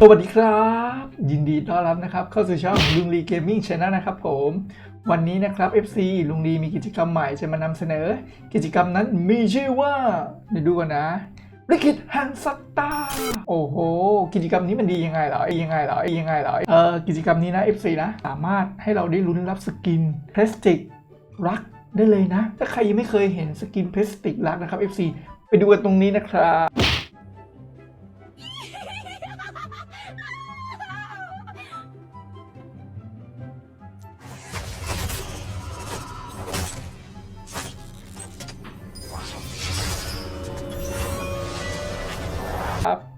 สวัสดีครับ ยินดีต้อนรับนะครับเข้าสู่ช่องลุงลีเกมมิ่งช n นลนะครับผม วันนี้นะครับ FC ลุงลีมีกิจกรรมใหม่จะมานำเสนอ กิจกรรมนั้นมีชื่อว่าเดี๋ยวดูกันนะลิขิตแห่งสตาร์โอ้โห กิจกรรมนี้มันดียังไงเหรอยังไงเหรอยังไงเหรอเออกิจกรรมนี้นะ FC นะ สามารถให้เราได้ลุ้นรับสกินพลาสติกรักได้เลยนะ ถ้าใครยังไม่เคยเห็นสกินพลาสติกรักนะครับ FC ไปดูกันตรงนี้นะครับ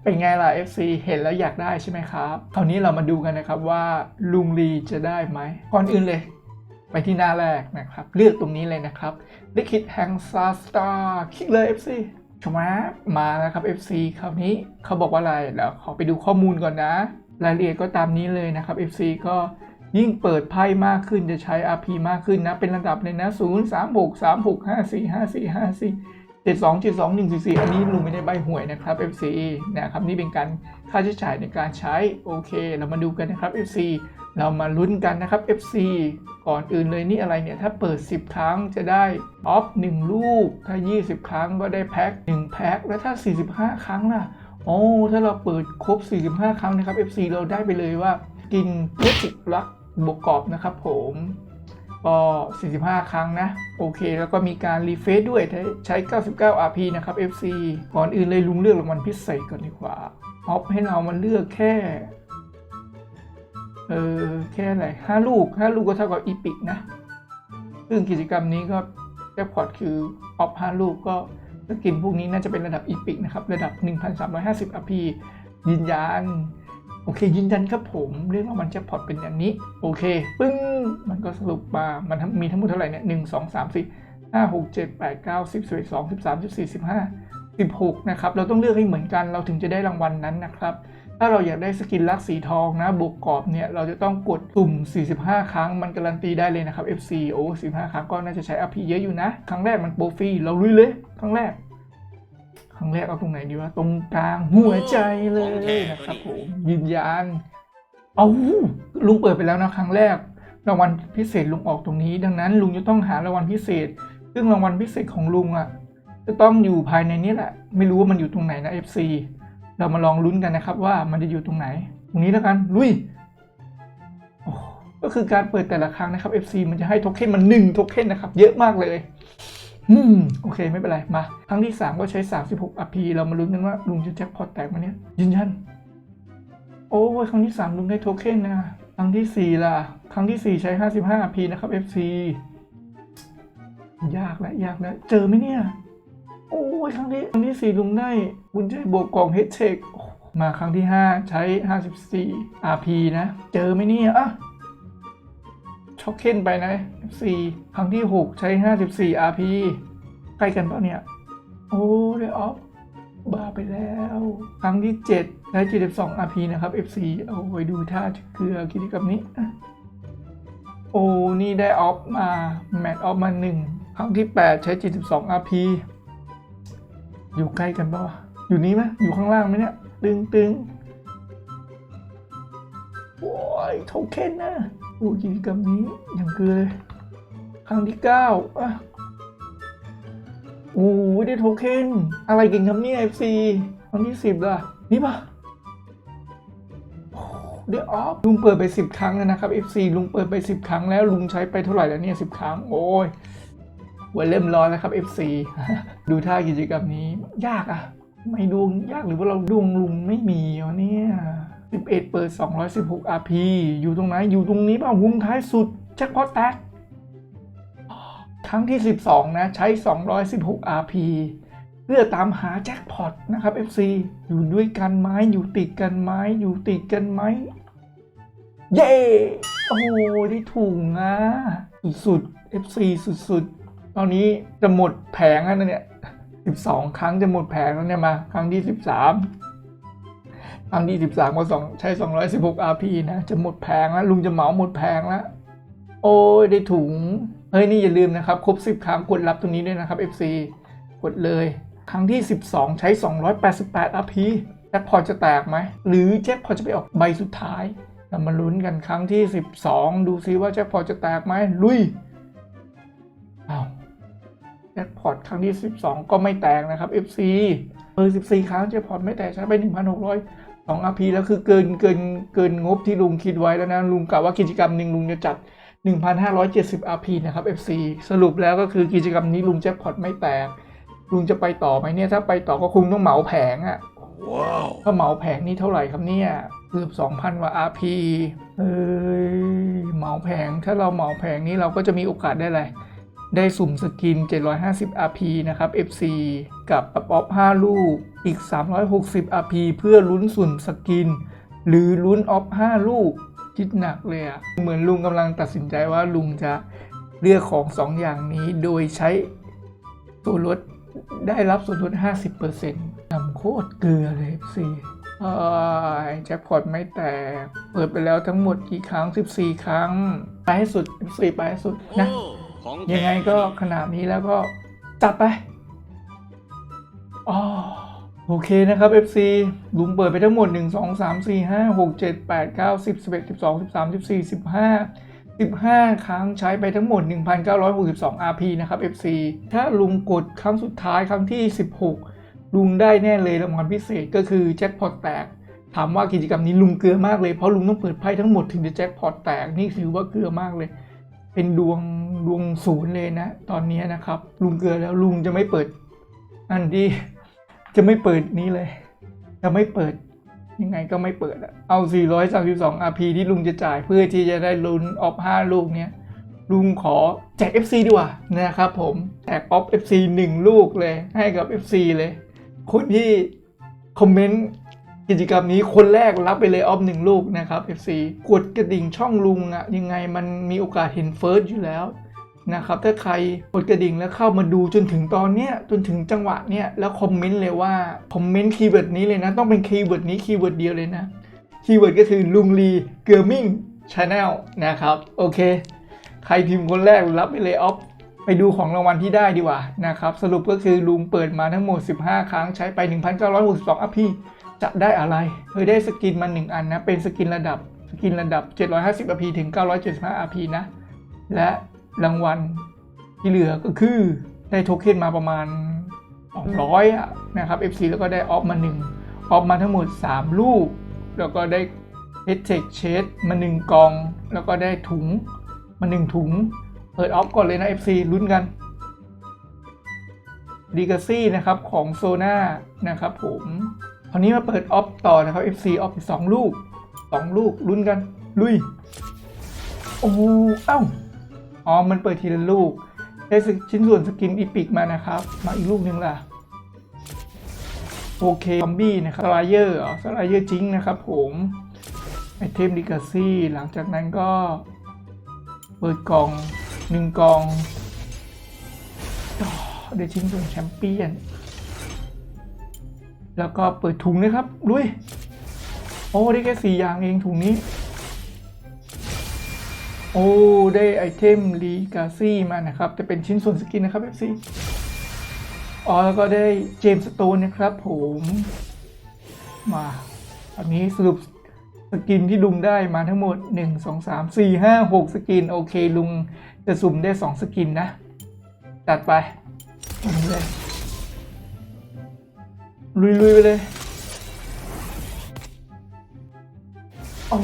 เป็นไงล่ะ FC เห็นแล้วอยากได้ใช่ไหมครับ คราวนี้เรามาดูกันนะครับว่าลุงลีจะได้ไหมก่อนอื่นเลย ไปที่หน้าแรกนะครับ เลือกตรงนี้เลยนะครับลิคิดแฮงซาสตาร์คลิกเลย FC ชมมาแล้วครับ FC คราวนี้เขาบอกว่าอะไรเดี๋ยวขอไปดูข้อมูลก่อนนะ รายละเอียดก็ตามนี้เลยนะครับ FC ก็ยิ่งเปิดไพ่มากขึ้นจะใช้ RP มากขึ้นนะ เป็นระดับเลยนะ 0 3 6 3 6 5 4 5 4 5 4 7 2 7 2 1 4 4อันนี้ลุงไม่ได้ใบหวยนะครับ FC นะครับนี่เป็นการค่าใช้จ่ายในการใช้โอเค เรามาดูกันนะครับ FC เรามาลุ้นกันนะครับ FC ก่อนอื่นเลยนี่อะไรเนี่ยถ้าเปิด 10 ครั้งจะได้ออฟ1ลูก ถ้า 20 ครั้งก็ได้แพ็ค1แพ็คแล้วถ้า 45 ครั้งล่ะโอ้ถ้าเราเปิดครบ 45 ครั้งนะครับ FC เราได้ไปเลยว่ากินเพชรรักบวกกรอบนะครับผม ก็ 45 ครั้งนะ โอเค แล้วก็มีการรีเฟซด้วยใช้ 99 RP นะครับ FC ก่อนอื่นเลยลุงเลือกรางวัลพิเศษก่อนดีกว่าออฟให้เรามาเลือกแค่ เออแค่ไหน5ลูก5ลูกก็เท่ากับอีพิกนะ ซึ่งกิจกรรมนี้ก็แจ็คพอตคือออฟ5ลูกก็สกินพวกนี้น่าจะเป็นระดับอีพิกนะครับ ระดับ 1,350 RP ยืนยัน โอเค ยืนยันครับผมเรียกว่ามันจะพอตเป็นอย่างนี้ โอเค ปึ้ง มันก็สรุปมามันมีทั้งหมดเท่าไหร่เนี่ยหนึ่งสองสามสี่ห้าหกเจ็ดแปดเก้าสิบสิบเอ็ดสองสิบสามสิบสี่สิบห้าสิบหกนะครับ เราต้องเลือกให้เหมือนกันเราถึงจะได้รางวัลนนั้นนะครับ ถ้าเราอยากได้สกินลักสีทองนะบวกกรอบเนี่ย เราจะต้องกดปุ่ม 45 ครั้งมันการันตีได้เลยนะครับ FC โอ้45 ครั้งก็น่าจะใช้ RP เยอะอยู่นะ ครั้งแรกมันโปรฟรีเราลุยเลย ครั้งแรก ครั้งแรกเอาตรงไหนดีวะตรงกลางหัวใจเลยนะครับผมยืนยันเอาลุงเปิดไปแล้วนะครั้งแรก รางวัลพิเศษลุงออกตรงนี้ ดังนั้นลุงจะต้องหารางวัลพิเศษ ซึ่งรางวัลพิเศษของลุงอะ จะต้องอยู่ภายในนี้แหละ ไม่รู้ว่ามันอยู่ตรงไหนนะ FC เรามาลองลุ้นกันนะครับว่ามันจะอยู่ตรงไหน ตรงนี้แล้วกันลุยโอ้ก็คือการเปิดแต่ละครั้งนะครับ FC มันจะให้โทเค็นมันหนึ่งโทเค็นนะครับ เยอะมากเลย อืมโอเคไม่เป็นไร มา ครั้งที่ 3 ก็ใช้ 36 RP เรามาลุ้นกันว่าลุงจะแจ็คพอตแตกมาเนี่ยยืนยัน โอ้ยครั้งที่ 3 ลุงได้โทเค็นนะ ครั้งทีสี่4 ล่ะ ครั้งทีสี่4 ใช้ 55 RP นะครับ FC ยากแล้วยากแล้วเจอไหมเนี่ย โอ้ยครั้งที่ครั้งที่สี่ลุงได้บุญใจบวกกล่องเฮดเชคมาครั้งที่ 5 ใช้ 54 RP นะ เจอไหมเนี่ยอะ ช็อกเค้นไปนะ FC ครั้งที่ 6 ใช้ 54 RP ใกล้กันปล่าเนี่ย โอ้ได้ออฟบ้าไปแล้ว ครั้งที่ 7 ใช้ 72 RP นะครับ FC เอาไว้ดูท่าจะเกลือกิจกรรมนี้ โอ้ นี่ได้ออฟมา แมตช์ออฟมา1ครั้งที่ 8 ใช้ 72 RP อยู่ใกล้กันปะวะอยู่นี้ไหมอยู่ข้างล่างไหมเนี่ย ตึงตึงโอ้ยโทเค็นนะ อ้กิจกรรมนี้อย่างเกลือเลยครั้งที่เก้าอะโอ้ยได้โทเค็นอะไรเก่งคำนี้ FC ครั้งที่สิบล่ะ นี่ปะโอ้เดี๋ยวออฟลุงเปิดไปสิบครั้งแล้วนะครับ FC ลุงเปิดไปสิบครั้งแล้วลุงใช้ไปเท่าไหร่แล้วเนี่ยสิบครั้ง โอ้ยหัวเริ่มร้อนแล้วครับ FC ดูท่ากิจกรรมนี้ ยากอะไม่ดวงยากหรือว่าเราดวงลุงไม่มีวะเนี่ย 11 เปิด 216 RP อยู่ตรงไหน อยู่ตรงนี้เปล่าวงท้ายสุดแจ็คพอตแตกครั้งที่ 12 นะ ใช้ 216 RP เพื่อตามหาแจ็คพอตนะครับ FC อยู่ด้วยกันไหมอยู่ติดกันไหมอยู่ติดกันไหมเย้ โอ้โหได้ถุงอะสุดๆ FC สุดๆ ตอนนี้จะหมดแผงแล้วนะเนี่ย 12 ครั้งจะหมดแผงแล้วเนี่ยมา ครั้งที่ 13 ครั้งที่13ก็สองใช้216 RP นะ จะหมดแผงแล้วลุงจะเหมาหมดแผงแล้ว โอ้ยได้ถุง เฮ้ย นี่อย่าลืมนะครับ ครบ10ครั้งกดรับตรงนี้ด้วยนะครับ FC กดเลย ครั้งที่ 12 ใช้ 288 RP แจ็คพอตจะแตกไหม หรือแจ็คพอตจะไปออกใบสุดท้ายเรามาลุ้นกันครั้งที่ 12 ดูซิว่าแจ็คพอตจะแตกไหมลุยอ้าวแจ็คพอตครั้งที่ 12 ก็ไม่แตกนะครับ FC เออ14 ครั้งแจ็คพอตไม่แตกใช้ไป 1,600 2 RP แล้วคือเกินเกินเกินงบที่ลุงคิดไว้แล้วนะลุงกะว่ากิจกรรมหนึ่งลุงจะจัด 1,570 RP นะครับ FC สรุปแล้วก็คือกิจกรรมนี้ลุงแจ็คพอตไม่แตก ลุงจะไปต่อไหมเนี่ยถ้าไปต่อก็คงต้องเหมาแผงอะ Wow. ถ้าเหมาแผงนี่เท่าไหร่ครับเนี่ยเกือบ2,000กว่า RP เอ้ยเหมาแผงถ้าเราเหมาแผงนี้เราก็จะมีโอกาสได้อะไร ได้สุ่มสกิน 750 RP นะครับ FC กับป๊อป5ลูก อีก 360 RP เพื่อลุ้นสุ่มสกิน หรือลุ้นออฟ5ลูก คิดหนักเลยอะเหมือนลุงกำลังตัดสินใจว่าลุงจะเลือกของ 2 อย่างนี้โดยใช้ส่วนลดได้รับส่วนลด 50%นำโคตรเกลือเลย FC เอ้ยแจ็คพอตไม่แตก เปิดไปแล้วทั้งหมดกี่ครั้ง 14 ครั้ง ไปให้สุด 14 ไปให้สุดนะ ของยังไงก็ขนาดนี้แล้วก็จัดไปอ๋อโอเคนะครับ FC ลุงเปิดไปทั้งหมด 1 2 3 4 5 6 7 8 9 10 11 12 13 14 15 15 ครั้งใช้ไปทั้งหมด 1,962 RP นะครับ FC ถ้าลุงกดครั้งสุดท้ายครั้งที่ 16 ลุงได้แน่เลยรางวัลพิเศษก็คือแจ็คพอตแตก ถามว่ากิจกรรมนี้ลุงเกลือมากเลย เพราะลุงต้องเปิดไพ่ทั้งหมดถึงจะแจ็คพอตแตก นี่ถือว่าเกลือมากเลย เป็นดวง ดวงศูนย์เลยนะ ตอนนี้นะครับ ลุงเกลือแล้วลุงจะไม่เปิด อันที่จะไม่เปิดนี้เลย จะไม่เปิดยังไงก็ไม่เปิดอะเอา 432 RP ที่ลุงจะจ่ายเพื่อที่จะได้ลุ้นออฟ5ลูกเนี้ยลุงขอแจก FC ดีกว่านะครับผมแจกออฟ FC 1 ลูกเลยให้กับ FC เลย คนที่คอมเมนต์กิจกรรมนี้คนแรกรับไปเลยออฟหนึ่งลูกนะครับ FC กดกระดิ่งช่องลุงอะยังไงมันมีโอกาสเห็นเฟิร์สอยู่แล้ว นะครับถ้าใครกดกระดิ่งแล้วเข้ามาดูจนถึงตอนเนี้ยจนถึงจังหวะเนี้ยแล้วคอมเมนต์เลยว่าคอมเมนต์คีย์เวิร์ดนี้เลยนะ ต้องเป็นคีย์เวิร์ดนี้คีย์เวิร์ดเดียวเลยนะคีย์เวิร์ดก็คือลุงลีเกอร์มิงชาแนลนะครับโอเค ใครพิมพ์คนแรกรับไปเลยออฟไปดูของรางวัลที่ได้ดีกว่านะครับสรุปก็คือลุงเปิดมาทั้งหมด 15 ครั้งใช้ไป 1,962อัพพี่จะได้อะไรเคยได้สกินมา 1 อันนะ เป็นสกินระดับสกินระดับ 750 AP ถึง 975 AP นะ และ รางวัลที่เหลือก็คือได้โทเค็นมาประมาณ 200อนะครับ FC แล้วก็ได้ออฟมา 1 ออฟมาทั้งหมด 3 ลูก แล้วก็ได้เฮดเทคเชดมา 1กล่อง แล้วก็ได้ถุงมา 1 ถุง เปิดออฟก่อนเลยนะ FC ลุ้นกันดีกาซี่นะครับของโซนานะครับผมคราวนี้มาเปิดออฟต่อนะครับ FC ออฟอีกสองลูกสองลูกลุ้นกัน ลุย โอ้เอ้า อ๋อ มันเปิดทีละลูก ได้ชิ้นส่วนสกินอีพิกมานะครับ มาอีกลูกหนึ่งล่ะ โอเค ซอมบี้นะครับ สไลเยอร์สไลเยอร์จริงนะครับผมไอเทมดิกาซี่ หลังจากนั้นก็ เปิดกล่องหนึ่งกล่องอ๋อได้ชิ้นส่วนแชมเปี้ยน แล้วก็เปิดถุงนะครับลุยโอ้ได้แค่สี่อย่างเองถุงนี้ โอ้ ได้ไอเทมลีกาซี่มานะครับ จะเป็นชิ้นส่วนสกินนะครับ FC อ๋อแล้วก็ได้เจมส์สโตนนะครับผม มาอันนี้สรุปสกินที่ลุงได้มาทั้งหมด 1 2 3 4 5 6 สกิน โอเค ลุงจะสุ่มได้ 2 สกินนะตัดไปลุยเลยลุยๆไปเลย โอ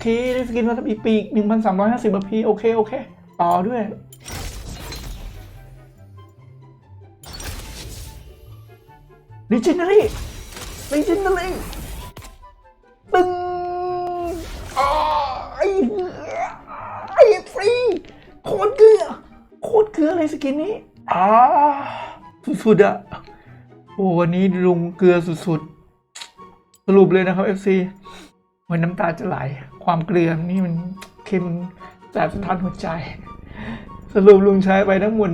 เคได้สกินมาทับอีปีกหนึ่งพันสามร้อยห้าสิบพีโอเค โอเค ต่อด้วย l ิจินารีลิจินารีตึงอ๋อไอ้ไอ้ฟรีโคตรเกลือโคตรเกลือเลยสกินนี้อ่าสุดๆอะโอ้วันนี้ลุงเกลือสุดๆ สรุปเลยนะครับ FC มันน้ำตาจะไหล ความเกลือนี่มันเค็มแสบสะท้านหัวใจ สรุปลุงใช้ไปทั้งหมด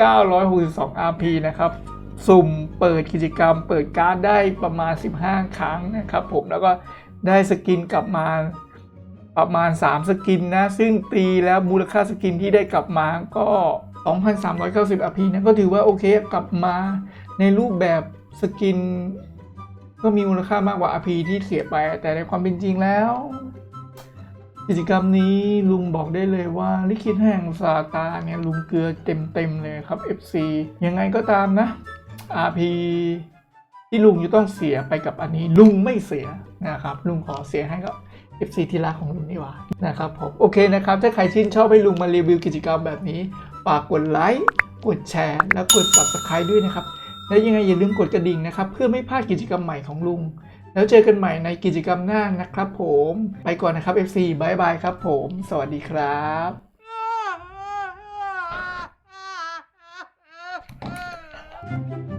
1,962 RP นะครับ สุ่มเปิดกิจกรรม เปิดการ์ดได้ประมาณ 15 ครั้งนะครับผมแล้วก็ได้สกินกลับมาประมาณ 3 สกินนะ ซึ่งตีแล้วมูลค่าสกินที่ได้กลับมาก็ 2,390 RP นะก็ถือว่าโอเคกลับมาในรูปแบบสกิน ก็มีมูลค่ามากกว่า RP ที่เสียไป แต่ในความเป็นจริงแล้ว กิจกรรมนี้ลุงบอกได้เลยว่าลิขิตแห่งซาตานเนี่ยลุงเกลือเต็มๆเลยครับ FC ยังไงก็ตามนะ RP ที่ลุงจะต้องเสียไปกับอันนี้ลุงไม่เสียนะครับ ลุงขอเสียให้กับ FC ที่รักของลุงดีกว่านะครับผมโอเคนะครับ ถ้าใครชื่นชอบให้ลุงมารีวิวกิจกรรมแบบนี้ฝากกดไลค์กดแชร์และกด Subscribe ด้วยนะครับ และยังไงอย่าลืมกดกระดิ่งนะครับ เพื่อไม่พลาดกิจกรรมใหม่ของลุง แล้วเจอกันใหม่ในกิจกรรมหน้านะครับผม ไปก่อนนะครับ FC บายบายครับผม สวัสดีครับ